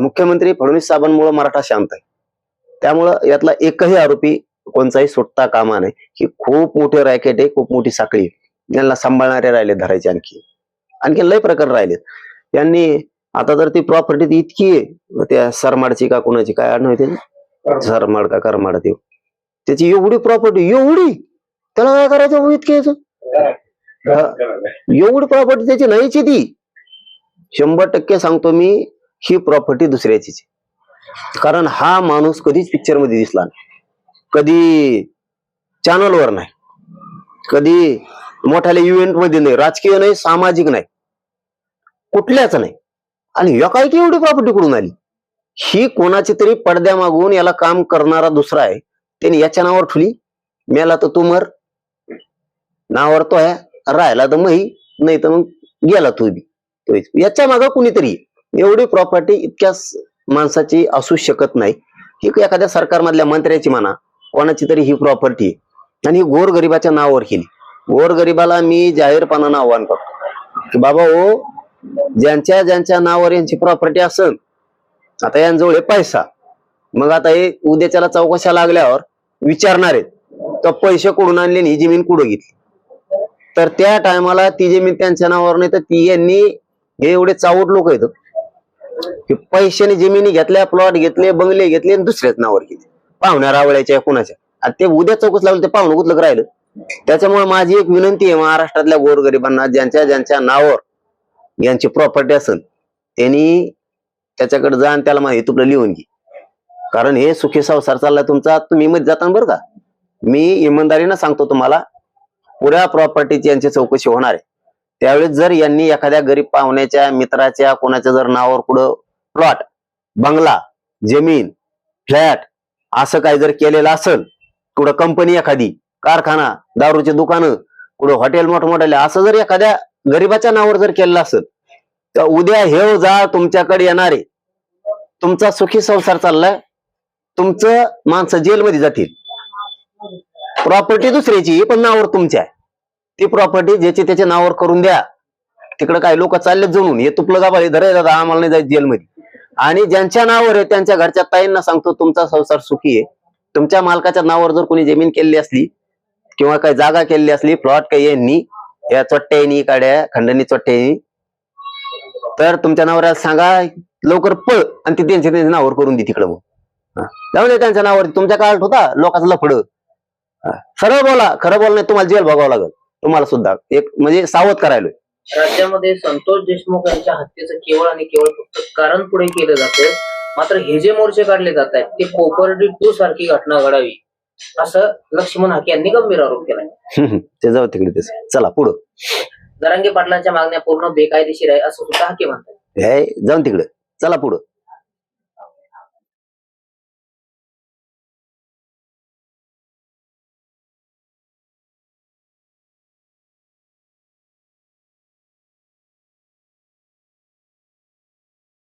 मुख्यमंत्री फडणवीस साहेबांमुळे मराठा शांत आहे. त्यामुळं यातला एकही आरोपी कोणताही सुटता कामा नाही ही खूप मोठी रॅकेट आहे खूप मोठी साखळी यांना सांभाळणारे राहिले धरायचे आणखी. आणखी लय प्रकार राहिलेत. यांनी आता तर ती प्रॉपर्टी इतकी आहे. त्या सरमाडची का कोणाची काय आहे त्याची? सरमाड का करमाड ते त्याची एवढी प्रॉपर्टी एवढी! त्याला काय करायचं इतके याचं? एवढी प्रॉपर्टी त्याची नाहीची ती. शंभर टक्के सांगतो मी ही प्रॉपर्टी दुसऱ्याचीच कारण हा माणूस कधीच पिक्चरमध्ये दिसला नाही. कधी चॅनलवर नाही. कधी मोठ्याल्या इव्हेंटमध्ये नाही. राजकीय नाही सामाजिक नाही. कुठल्याच नाही. आणि या काय की एवढी प्रॉपर्टी कुठून आली? ही कोणाची तरी पडद्या मागून याला काम करणारा दुसरा आहे. त्याने याच्या नावावर ठुली. मेला तर तू मर. नावावर तो आहे. राहिला तर मही. नाही तर मग गेला तू बी. याच्या मागं कुणीतरी आहे. एवढी प्रॉपर्टी इतक्या माणसाची असू शकत नाही. ही एखाद्या सरकारमधल्या मंत्र्याची म्हणा कोणाची तरी ही प्रॉपर्टी आहे. आणि ही गोरगरिबाच्या नावावर केली. गोरगरिबाला मी जाहीरपणानं आव्हान करतो. की बाबा हो ज्यांच्या ज्यांच्या नावावर यांची प्रॉपर्टी असेल आता यांजवळ आहे पैसा. मग आता हे उद्याच्याला चौकशा लागल्यावर विचारणार आहेत तर पैसे कुठून आणले आणि ही जमीन कुठं घेतली? तर त्या टायमाला ती जमीन त्यांच्या नावावर नाही तर ती यांनी हे एवढे चावट लोक आहेत. की पैशाने जमिनी घेतल्या प्लॉट घेतले बंगले घेतले आणि दुसऱ्याच नावावर घेतले पाहुण्या रावळ्याच्या कुणाच्या? आणि ते उद्या चौकस लागलं ते पाहुणं कुठलं राहिलं? त्याच्यामुळे माझी एक विनंती आहे महाराष्ट्रातल्या गोरगरिबांना ज्यांच्या ज्यांच्या नावावर यांची प्रॉपर्टी असेल त्यांनी त्याच्याकडे जा आणि त्याला माहिती तुला लिहून घे. कारण हे सुखी संसार चाललाय तुमचा तुम्ही मध्ये जाता बरं का? मी इमानदारीनं सांगतो तुम्हाला पुऱ्या प्रॉपर्टीची यांची चौकशी होणार आहे. त्यावेळेस जर यांनी एखाद्या गरीब पाहुण्याच्या मित्राच्या कोणाच्या जर नावावर कुठं प्लॉट बंगला जमीन फ्लॅट असं काही जर केलेलं असेल कुठं कंपनी एखादी कारखाना दारूचे दुकानं कुठं हॉटेल मोठमोठ्याले असं जर एखाद्या गरीबाच्या नावावर जर केलेलं असेल तर उद्या हे जा तुमच्याकडे येणारे तुमचा सुखी संसार चाललाय तुमचं माणसं जेलमध्ये जातील. प्रॉपर्टी दुसऱ्याची पण नावावर तुमच्या आहे. ती प्रॉपर्टी ज्याची त्याच्या नावावर करून द्या. तिकडे काय लोक चाललेत जणून हे तुपलं गाबाळे धरे दादा आम्हाला नाही जायचं जेलमध्ये. आणि ज्यांच्या नावावर आहे त्यांच्या घरच्या ताईंना सांगतो तुमचा संसार सुखी आहे. तुमच्या मालकाच्या नावावर जर कोणी जमीन केलेली असली किंवा काही जागा केलेली असली प्लॉट काही यांनी या चोट्ट्यानी काड्या खंडणी चोट्ट्यानी तर तुमच्या नावावर सांगा लवकर पळ आणि ती त्यांच्या त्यांच्या नावावर करून दे तिकडं मग. हा. जाऊ दे त्यांच्या नावावर. तुमच्या काळात होता लोकांचं लफड. सरळ बोला. खरं बोल नाही तुम्हाला जेल बघावं लागेल. तुम्हाला सुद्धा एक म्हणजे सावध करायला राज्यामध्ये संतोष देशमुख यांच्या हत्येचं केवळ आणि केवळ फक्त कारण पुढे केलं जातं मात्र हे जे मोर्चे काढले जात आहेत ते कोपर्डी टू सारखी घटना घडावी असं लक्ष्मण हाके यांनी गंभीर आरोप केलाय. ते जाऊ तिकडे तेच. चला पुढं. जरांगे पाटलांच्या मागण्या पूर्ण बेकायदेशीर आहे असं सुद्धा हाके म्हणतात हे जाऊन तिकडे. चला पुढं.